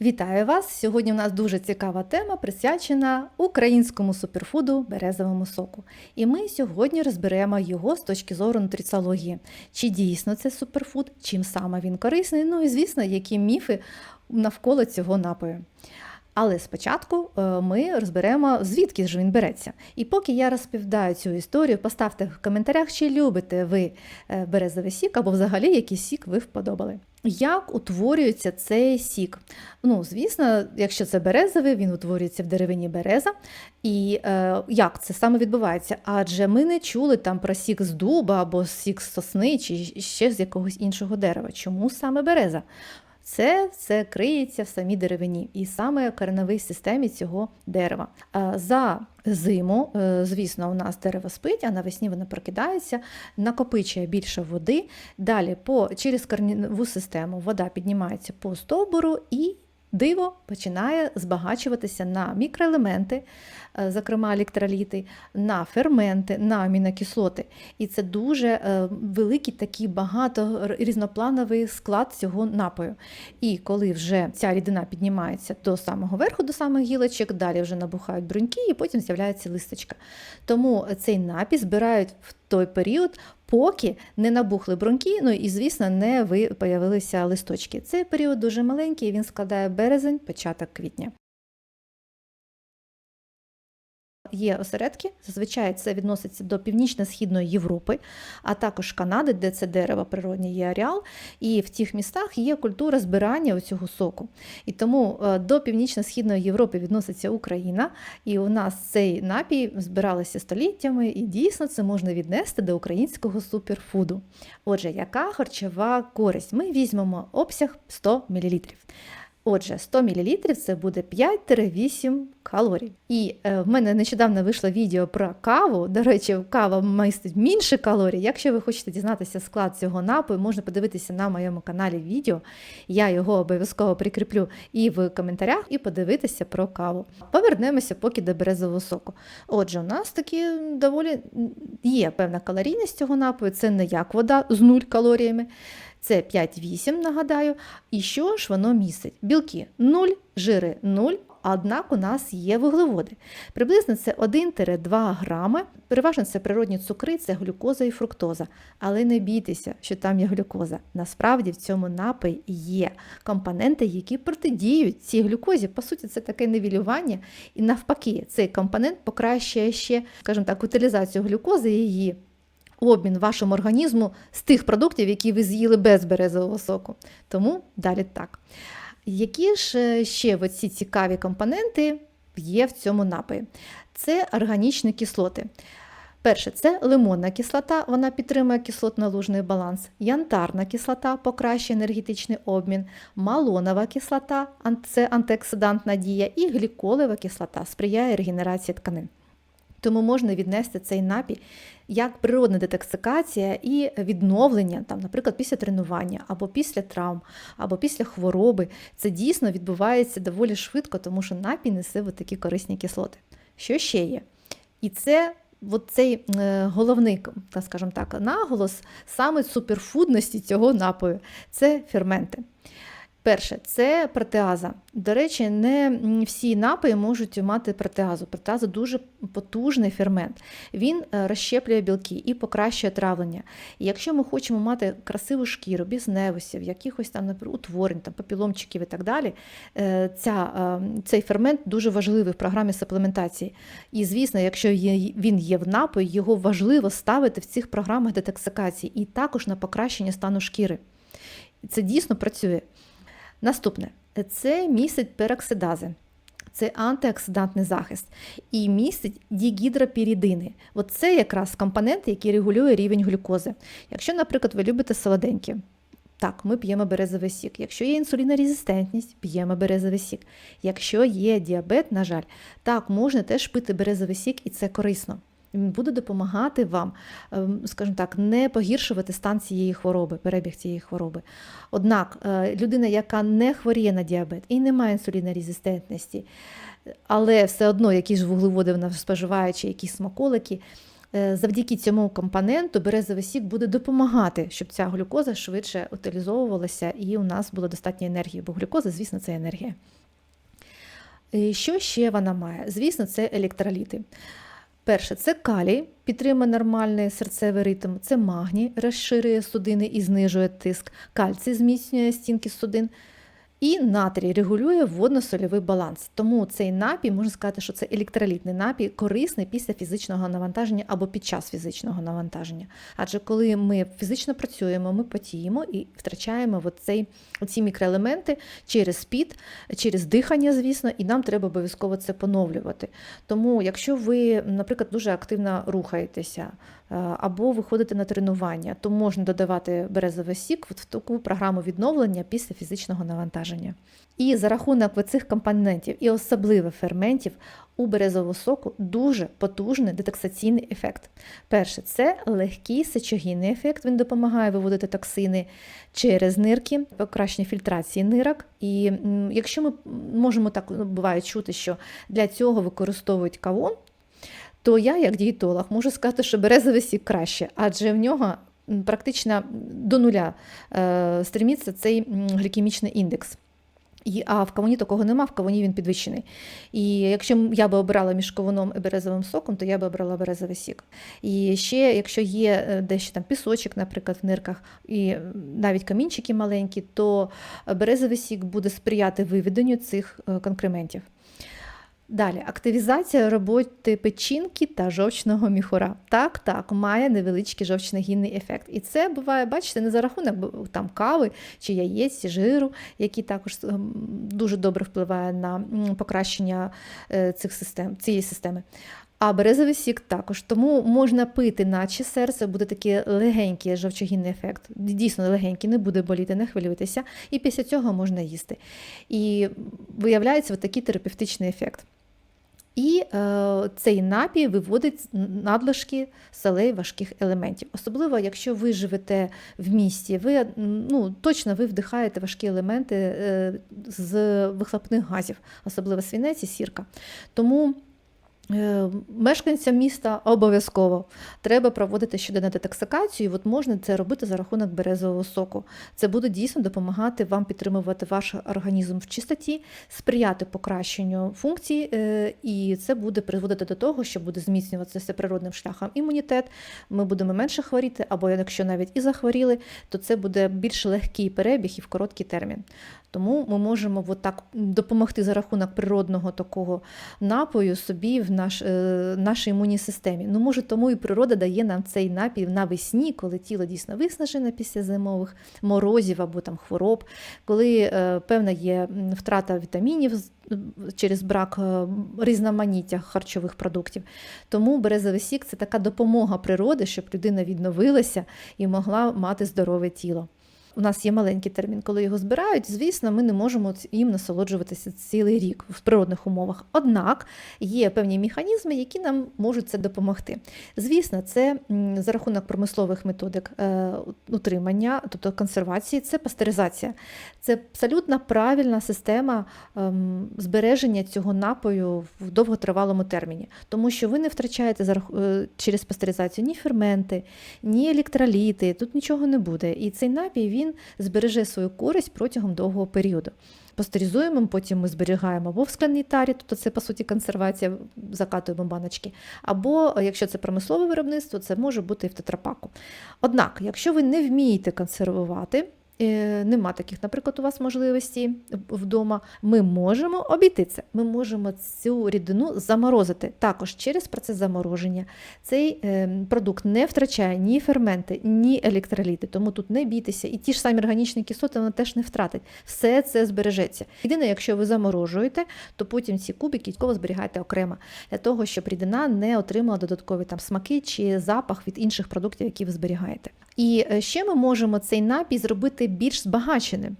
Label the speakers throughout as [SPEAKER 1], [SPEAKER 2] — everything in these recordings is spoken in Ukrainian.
[SPEAKER 1] Вітаю вас! Сьогодні у нас дуже цікава тема, присвячена українському суперфуду березовому соку. І ми сьогодні розберемо його з точки зору нутриціології. Чи дійсно це суперфуд, чим саме він корисний, ну і звісно, які міфи навколо цього напою. Але спочатку е, ми розберемо, звідки ж він береться. І поки я розповідаю цю історію, поставте в коментарях, чи любите ви е, березовий сік або взагалі який сік ви вподобали. Як утворюється цей сік? Ну, звісно, якщо це березовий, він утворюється в деревині береза. І е, як це саме відбувається? Адже ми не чули там про сік з дуба або сік з сосни, чи ще з якогось іншого дерева. Чому саме береза? Це все криється в самій деревині і саме кореневій системі цього дерева. За зиму, е, звісно, у нас дерево спить, а навесні воно прокидається, накопичує більше води. Далі по, через кореневу систему вода піднімається по стовбуру і диво починає збагачуватися на мікроелементи, е, зокрема електроліти, на ферменти, на амінокислоти. І це дуже е, великий такий багато різноплановий склад цього напою. І коли вже ця рідина піднімається до самого верху, до самих гілочок, далі вже набухають бруньки, і потім з'являється листочка. Тому цей напій збирають в той період, поки не набухли бруньки, ну і, звісно, не ви появилися листочки. Цей період дуже маленький, він складає березень, початок квітня. Є осередки, зазвичай це відноситься до північно-східної Європи, а також Канади, де це дерево природнє є ареал, і в тих містах є культура збирання цього соку. І тому е, до північно-східної Європи відноситься Україна, і у нас цей напій збиралися століттями, і дійсно це можна віднести до українського суперфуду. Отже, яка харчова користь? Ми візьмемо обсяг 100 мл. Отже, 100 мл це буде 5-8 калорій. І е, в мене нещодавно вийшло відео про каву. До речі, кава містить менше калорій. Якщо ви хочете дізнатися склад цього напою, можна подивитися на моєму каналі відео. Я його обов'язково прикріплю і в коментарях, і подивитися про каву. Повернемося поки до березового соку. Отже, у нас такі доволі є певна калорійність цього напою. Це не як вода з нуль калоріями. Це 5-8, нагадаю. І що ж воно містить? Білки 0, жири 0, однак у нас є вуглеводи. Приблизно це 1-2 грами. Переважно це природні цукри, це глюкоза і фруктоза. Але не бійтеся, що там є глюкоза. Насправді в цьому напої є компоненти, які протидіють цій глюкозі. По суті, це таке невілювання. І навпаки, цей компонент покращує ще, скажімо так, утилізацію глюкози і її обмін вашому організму з тих продуктів, які ви з'їли без березового соку. Тому далі так. Які ж е, ще оці цікаві компоненти є в цьому напої? Це органічні кислоти. Перше, це лимонна кислота, вона підтримує кислотно-лужний баланс, янтарна кислота покращує енергетичний обмін, малонова кислота це антиоксидантна дія, і гліколева кислота сприяє регенерації тканин. Тому можна віднести цей напій як природна детоксикація і відновлення, там, наприклад, після тренування, або після травм, або після хвороби. Це дійсно відбувається доволі швидко, тому що напій несе такі корисні кислоти. Що ще є? І це от цей е, головний, скажімо так, наголос саме суперфудності цього напою це ферменти. Перше, це протеаза. До речі, не всі напої можуть мати протеазу. Протеаза дуже потужний фермент. Він е, розщеплює білки і покращує травлення. І якщо ми хочемо мати красиву шкіру, без невусів, якихось там наприклад, утворень, там, папіломчиків і так далі, е, ця, е, цей фермент дуже важливий в програмі суплементації. І, звісно, якщо він є в напої, його важливо ставити в цих програмах детоксикації і також на покращення стану шкіри. Це дійсно працює. Наступне це містить пероксидази. Це антиоксидантний захист і містить дігідропірідини. От це якраз компонент, який регулює рівень глюкози. Якщо, наприклад, ви любите солоденькі, так, ми п'ємо березовий сік. Якщо є інсулінорезистентність, п'ємо березовий сік. Якщо є діабет, на жаль, так, можна теж пити березовий сік, і це корисно. Він буде допомагати вам, ем, скажімо так, не погіршувати стан цієї хвороби, перебіг цієї хвороби. Однак е, людина, яка не хворіє на діабет і не має інсулінорезистентності, але все одно якісь вуглеводи вона споживає, чи якісь смаколики, Е, Завдяки цьому компоненту березовий сік буде допомагати, щоб ця глюкоза швидше утилізовувалася і у нас було достатньо енергії, бо глюкоза, звісно, це енергія. Що ще вона має? Звісно, це електроліти. Перше, це калій, підтримує нормальний серцевий ритм, це магній, розширює судини і знижує тиск, кальцій зміцнює стінки судин. І натрій регулює водно-сольовий баланс. Тому цей напій, можна сказати, що це електролітний напій, корисний після фізичного навантаження або під час фізичного навантаження. Адже коли ми фізично працюємо, ми потіємо і втрачаємо оцей, оці мікроелементи через піт, через дихання, звісно, і нам треба обов'язково це поновлювати. Тому, якщо ви, наприклад, дуже активно рухаєтеся, е, або виходите на тренування, то можна додавати березовий сік в таку програму відновлення після фізичного навантаження. І за рахунок цих компонентів і особливо ферментів у березового соку дуже потужний детоксаційний ефект. Перше, це легкий сечогінний ефект. Він допомагає виводити токсини через нирки, покращення фільтрації нирок. І якщо ми можемо так ну, буває чути, що для цього використовують кавун, то я, як дієтолог, можу сказати, що березовий сік краще, адже в нього практично до нуля е, стремиться цей глікемічний індекс. А в кавуні такого нема, в кавуні він підвищений. І якщо я би обирала між кавуном і березовим соком, то я би обрала березовий сік. І ще, якщо є е, дещо там пісочок, наприклад, в нирках, і навіть камінчики маленькі, то березовий сік буде сприяти виведенню цих е, конкрементів. Далі, активізація роботи печінки та жовчного міхура. Так, так, має невеличкий жовчногінний ефект. І це буває, бачите, не за рахунок там кави чи яєць, жиру, який також ем, дуже добре впливає на покращення е, цих систем, цієї системи. А березовий сік також. Тому можна пити, наче серце, буде такий легенький жовчогінний ефект. Дійсно легенький, не буде боліти, не хвилюйтеся. І після цього можна їсти. І виявляється такий терапевтичний ефект. І е, цей напій виводить надлишки солей важких елементів. Особливо, якщо ви живете в місті, ви ну, точно ви вдихаєте важкі елементи е, з вихлопних газів, особливо свінець і сірка. Тому мешканцям міста обов'язково треба проводити щоденну детоксикацію, от можна це робити за рахунок березового соку. Це буде дійсно допомагати вам підтримувати ваш організм в чистоті, сприяти покращенню функцій, е, і це буде призводити до того, що буде зміцнюватися природним шляхом імунітет. Ми будемо менше хворіти, або якщо навіть і захворіли, то це буде більш легкий перебіг і в короткий термін. Тому ми можемо так допомогти за рахунок природного такого напою собі в наш, е, нашій імунній системі. Ну, може, тому і природа дає нам цей напій навесні, коли тіло дійсно виснажене після зимових морозів або там хвороб, коли е, певна є втрата вітамінів. Через брак е, різноманіття харчових продуктів. Тому березовий сік це така допомога природи, щоб людина відновилася і могла мати здорове тіло у нас є маленький термін, коли його збирають, звісно, ми не можемо їм насолоджуватися цілий рік в природних умовах. Однак є певні механізми, які нам можуть це допомогти. Звісно, це за рахунок промислових методик е, утримання, тобто консервації, це пастеризація. Це абсолютно правильна система ем, збереження цього напою в довготривалому терміні, тому що ви не втрачаєте е, через пастеризацію ні ферменти, ні електроліти, тут нічого не буде. І цей напій він збереже свою користь протягом довгого періоду. Пастеризуємо, потім ми зберігаємо або в скляній тарі, тобто це, по суті, консервація, закатуємо баночки, або якщо це промислове виробництво, це може бути і в тетрапаку. Однак, якщо ви не вмієте консервувати, Е, нема таких, наприклад, у вас можливості вдома. Ми можемо обійти це. Ми можемо цю рідину заморозити. Також через процес замороження цей е, продукт не втрачає ні ферменти, ні електроліти, тому тут не бійтеся. І ті ж самі органічні кислоти вона теж не втратить. Все це збережеться. Єдине, якщо ви заморожуєте, то потім ці кубики зберігаєте окремо, для того, щоб рідина не отримала додаткові там смаки чи запах від інших продуктів, які ви зберігаєте. І е, ще ми можемо цей напій зробити більш збагаченим.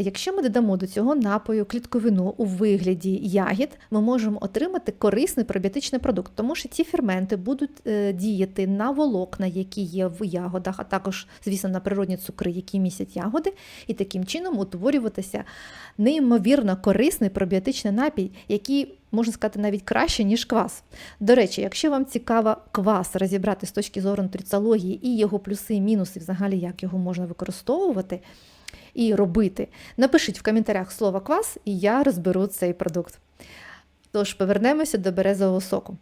[SPEAKER 1] Якщо ми додамо до цього напою клітковину у вигляді ягід, ми можемо отримати корисний пробіотичний продукт, тому що ці ферменти будуть е, діяти на волокна, які є в ягодах, а також, звісно, на природні цукри, які містять ягоди, і таким чином утворюватися неймовірно корисний пробіотичний напій, який можна сказати навіть краще, ніж квас. До речі, якщо вам цікаво квас розібрати з точки зору нутріціології і його плюси і мінуси, взагалі як його можна використовувати і робити, напишіть в коментарях слово квас, і я розберу цей продукт. Тож повернемося до березового соку.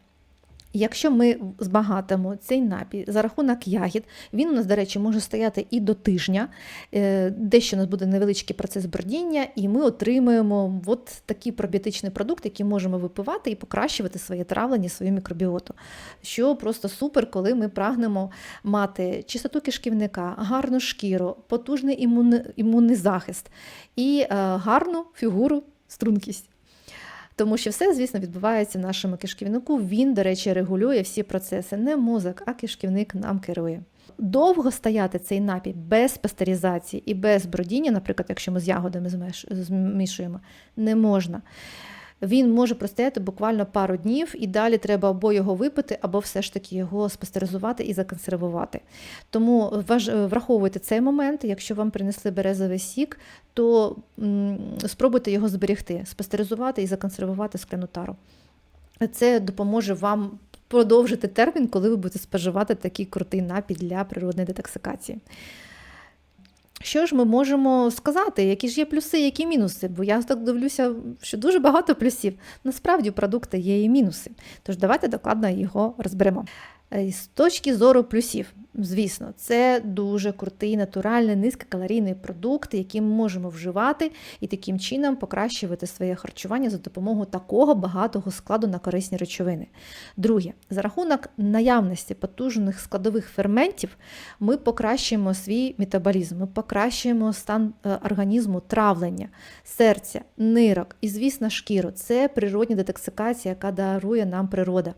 [SPEAKER 1] Якщо ми збагатимо цей напій за рахунок ягід, він у нас, до речі, може стояти і до тижня, е, дещо у нас буде невеличкий процес бродіння, і ми отримуємо от такий пробіотичний продукт, який можемо випивати і покращувати своє травлення, свою мікробіоту. Що просто супер, коли ми прагнемо мати чистоту кишківника, гарну шкіру, потужний імунний, захист і е, гарну фігуру, стрункість. Тому що все, звісно, відбувається в нашому кишківнику. Він, до речі, регулює всі процеси. Не мозок, а кишківник нам керує. Довго стояти цей напій без пастеризації і без бродіння, наприклад, якщо ми з ягодами змішуємо, не можна. Він може простояти буквально пару днів, і далі треба або його випити, або все ж таки його спастеризувати і законсервувати. Тому враховуйте цей момент, якщо вам принесли березовий сік, то спробуйте його зберегти, спастеризувати і законсервувати скляну тару. Це допоможе вам продовжити термін, коли ви будете споживати такий крутий напій для природної детоксикації. Що ж ми можемо сказати, які ж є плюси, які мінуси? Бо я так дивлюся, що дуже багато плюсів. Насправді у продукти є і мінуси. Тож давайте докладно його розберемо. Е, з точки зору плюсів, звісно, це дуже крутий, натуральний, низькокалорійний продукт, який ми можемо вживати і таким чином покращувати своє харчування за допомогою такого багатого складу на корисні речовини. Друге, за рахунок наявності потужних складових ферментів, ми покращуємо свій метаболізм, ми покращуємо стан е, організму травлення, серця, нирок і, звісно, шкіру. Це природня детоксикація, яка дарує нам природа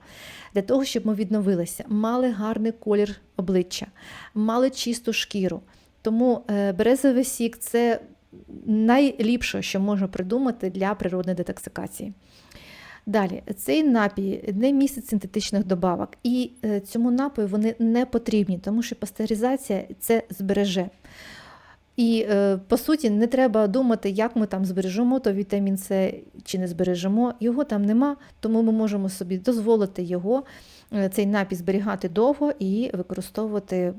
[SPEAKER 1] для того, щоб ми відновилися, мали гарний колір обличчя, мали чисту шкіру. Тому е, березовий сік це найліпше, що можна придумати для природної детоксикації. Далі, цей напій не містить синтетичних добавок, і е, цьому напою вони не потрібні, тому що пастеризація це збереже. І, е, по суті, не треба думати, як ми там збережемо то вітамін С чи не збережемо. Його там нема, тому ми можемо собі дозволити його, цей напій зберігати довго і використовувати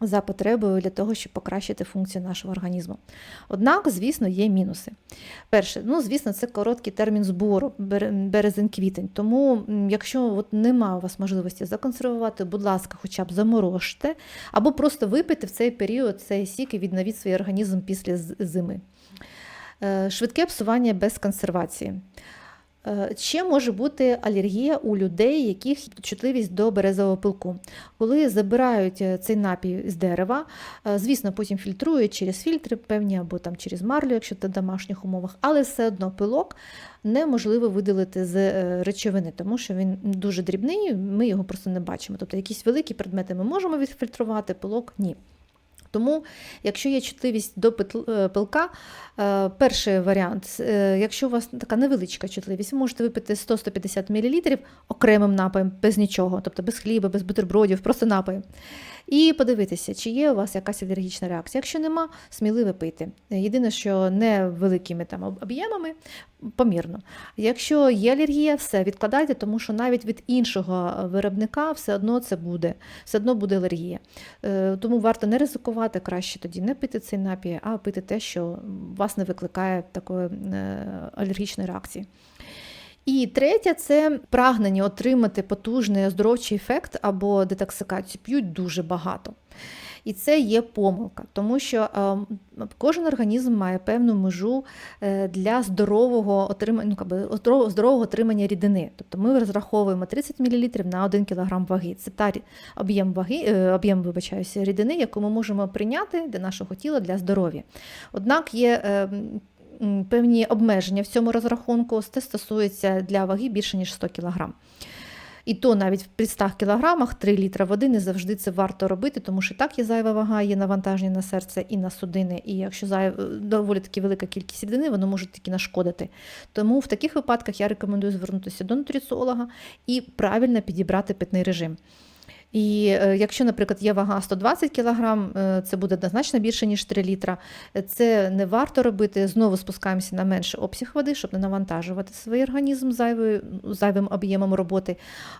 [SPEAKER 1] за потребою для того, щоб покращити функцію нашого організму. Однак, звісно, є мінуси. Перше, ну, звісно, це короткий термін збору, березень-квітень. Тому, якщо от немає у вас можливості законсервувати, будь ласка, хоча б заморожте, або просто випийте в цей період цей сік і відновіть свій організм після зими. Е, швидке псування без консервації. Е, ще може бути алергія у людей, яких чутливість до березового пилку. Коли забирають е, цей напій з дерева, е, звісно, потім фільтрують через фільтри певні або там через марлю, якщо це в домашніх умовах, але все одно пилок неможливо видалити з речовини, тому що він дуже дрібний, ми його просто не бачимо. Тобто якісь великі предмети ми можемо відфільтрувати, пилок ні. Тому, якщо є чутливість до е, пилка, е, перший варіант, е, якщо у вас така невеличка чутливість, ви можете випити 100-150 мл окремим напоєм, без нічого, тобто без хліба, без бутербродів, просто напоєм і подивитися, чи є у вас якась алергічна реакція. Якщо нема, сміливо пити. Єдине, що не великими там об'ємами, помірно. Якщо є алергія, все відкладайте, тому що навіть від іншого виробника все одно це буде, все одно буде алергія. Тому варто не ризикувати, краще тоді не пити цей напій, а пити те, що вас не викликає такої е, алергічної реакції. І третє це прагнення отримати потужний оздоровчий ефект або детоксикацію. П'ють дуже багато. І це є помилка, тому що е, кожен організм має певну межу е, для здорового отримання ну, здорового отримання рідини. Тобто ми розраховуємо 30 мл на 1 кг ваги. Це та об'єм ваги, е, об'єм вибачаюся, рідини, яку ми можемо прийняти для нашого тіла для здоров'я. Однак є певні обмеження в цьому розрахунку. Це стосується для ваги більше ніж 100 кг. І то навіть в 300 кілограмах 3 літра води не завжди це варто робити, тому що так є зайва вага, є навантаження на серце і на судини. І якщо зайв... доволі таки велика кількість рідини, воно може тільки нашкодити. Тому в таких випадках я рекомендую звернутися до нутриціолога і правильно підібрати питний режим. І е, якщо, наприклад, є вага 120 кг, це буде однозначно більше, ніж 3 літра. Це не варто робити. Знову спускаємося на менший обсяг води, щоб не навантажувати свій організм зайвим об'ємом роботи,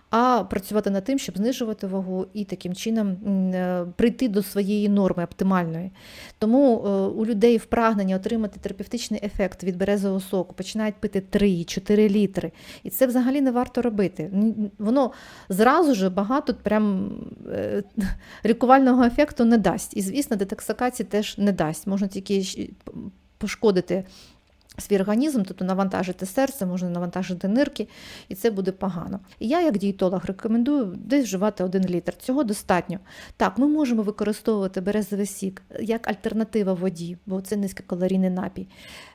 [SPEAKER 1] а працювати над тим, щоб знижувати вагу і таким чином е, прийти до своєї норми оптимальної. Тому е, у людей в прагненні отримати терапевтичний ефект від березового соку починають пити 3-4 літри. І це взагалі не варто робити. Воно зразу ж багато прям. Е, лікувального ефекту не дасть. І, звісно, детоксикації теж не дасть. Можна тільки пошкодити свій організм, тобто навантажити серце, можна навантажити нирки, і це буде погано. І я, як дієтолог, рекомендую десь вживати один літр. Цього достатньо. Так, ми можемо використовувати березовий сік як альтернатива воді, бо це низькокалорійний напій.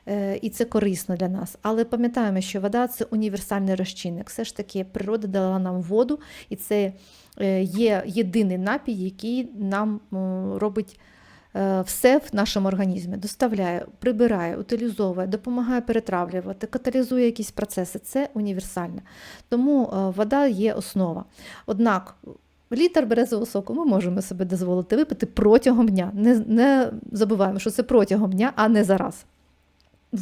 [SPEAKER 1] Е, і це корисно для нас. Але пам'ятаємо, що вода це універсальний розчинник. Все ж таки, природа дала нам воду, і це е, є єдиний напій, який нам робить. Е, все в нашому організмі доставляє, прибирає, утилізовує, допомагає перетравлювати, каталізує якісь процеси. Це універсальне. Тому е, вода є основа. Однак. Літр березового соку ми можемо себе дозволити випити протягом дня. Не не забуваємо, що це протягом дня, а не зараз.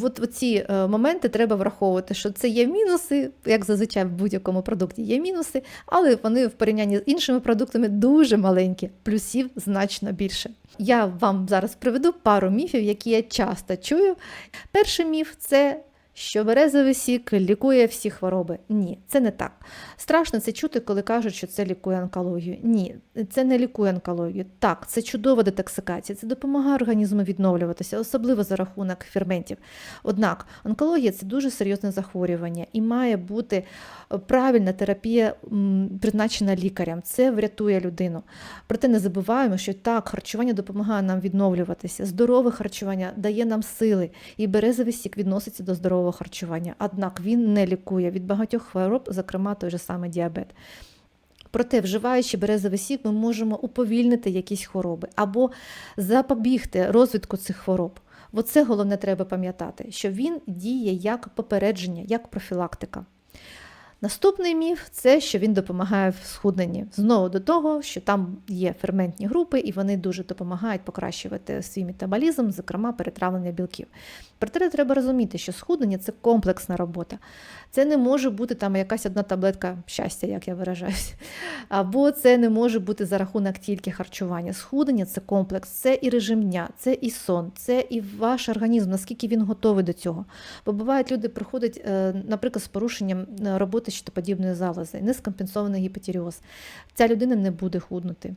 [SPEAKER 1] От ці е, моменти треба враховувати, що це є мінуси, як зазвичай в будь-якому продукті є мінуси, але вони в порівнянні з іншими продуктами дуже маленькі, плюсів значно більше. Я вам зараз приведу пару міфів, які я часто чую. Перший міф це що березовий сік лікує всі хвороби. Ні, це не так. Страшно це чути, коли кажуть, що це лікує онкологію. Ні, це не лікує онкологію. Так, це чудова детоксикація, це допомагає організму відновлюватися, особливо за рахунок ферментів. Однак онкологія це дуже серйозне захворювання і має бути правильна терапія, призначена лікарям. Це врятує людину. Проте не забуваємо, що так, харчування допомагає нам відновлюватися. Здорове харчування дає нам сили, і березовий сік відноситься до здорового харчування. Однак він не лікує від багатьох хвороб, зокрема той же самий діабет. Проте, вживаючи березовий сік, ми можемо уповільнити якісь хвороби або запобігти розвитку цих хвороб. Оце головне треба пам'ятати, що він діє як попередження, як профілактика. Наступний міф це що він допомагає в схудненні. Знову до того, що там є ферментні групи, і вони дуже допомагають покращувати свій метаболізм, зокрема перетравлення білків. Проте треба розуміти, що схуднення це комплексна робота. Це не може бути там якась одна таблетка щастя, як я виражаюся. Або це не може бути за рахунок тільки харчування. Схуднення це комплекс, це і режим дня, це і сон, це і ваш організм, наскільки він готовий до цього. Бо бувають, люди приходять, е, наприклад, з порушенням е, роботи щитоподібної залози, нескомпенсований гіпотіріоз. Ця людина не буде худнути.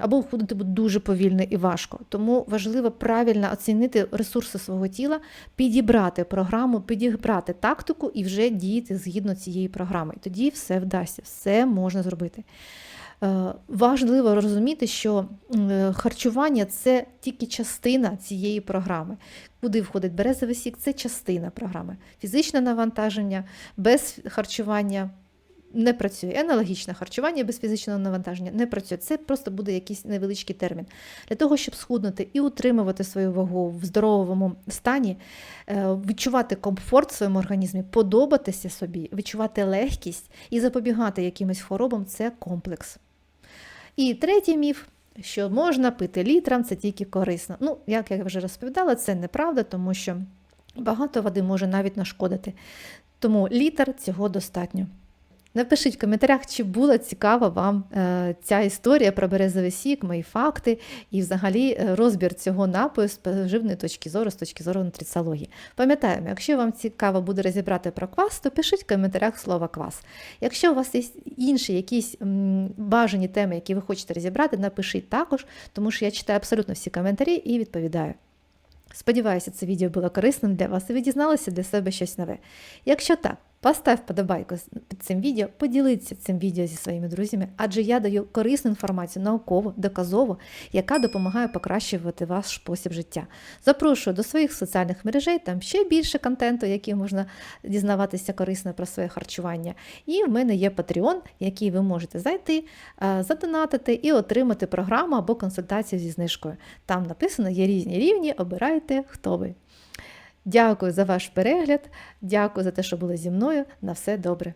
[SPEAKER 1] Або входити буде дуже повільно і важко. Тому важливо правильно оцінити ресурси свого тіла, підібрати програму, підібрати тактику і вже діяти згідно цієї програми. тоді все вдасться, все можна зробити. Е, важливо розуміти, що е, харчування це тільки частина цієї програми. Куди входить березовий сік, це частина програми. Фізичне навантаження без харчування не працює. Аналогічне харчування без фізичного навантаження не працює. Це просто буде якийсь невеличкий термін. Для того, щоб схуднути і утримувати свою вагу в здоровому стані, е, відчувати комфорт в своєму організмі, подобатися собі, відчувати легкість і запобігати якимось хворобам це комплекс. І третій міф. Що можна пити літрам, це тільки корисно. Ну, як я вже розповідала, це неправда, тому що багато води може навіть нашкодити. Тому літр цього достатньо. Напишіть в коментарях, чи була цікава вам е, ця історія про березовий сік, мої факти і взагалі е, розбір цього напою з поживної точки зору, з точки зору нутриціології. Пам'ятаємо, якщо вам цікаво буде розібрати про квас, то пишіть в коментарях слово квас. Якщо у вас є інші якісь бажані теми, які ви хочете розібрати, напишіть також, тому що я читаю абсолютно всі коментарі і відповідаю. Сподіваюся, це відео було корисним для вас і ви дізналися для себе щось нове. Якщо так, Постав подобайку під цим відео, поділіться цим відео зі своїми друзями, адже я даю корисну інформацію, наукову, доказову, яка допомагає покращувати ваш спосіб життя. Запрошую до своїх соціальних мережей, там ще більше контенту, який можна дізнаватися корисно про своє харчування. І в мене є Patreon, який ви можете зайти, е, задонатити і отримати програму або консультацію зі знижкою. Там написано є різні рівні, обирайте, хто ви. Дякую за ваш перегляд, дякую за те, що були зі мною. На все добре.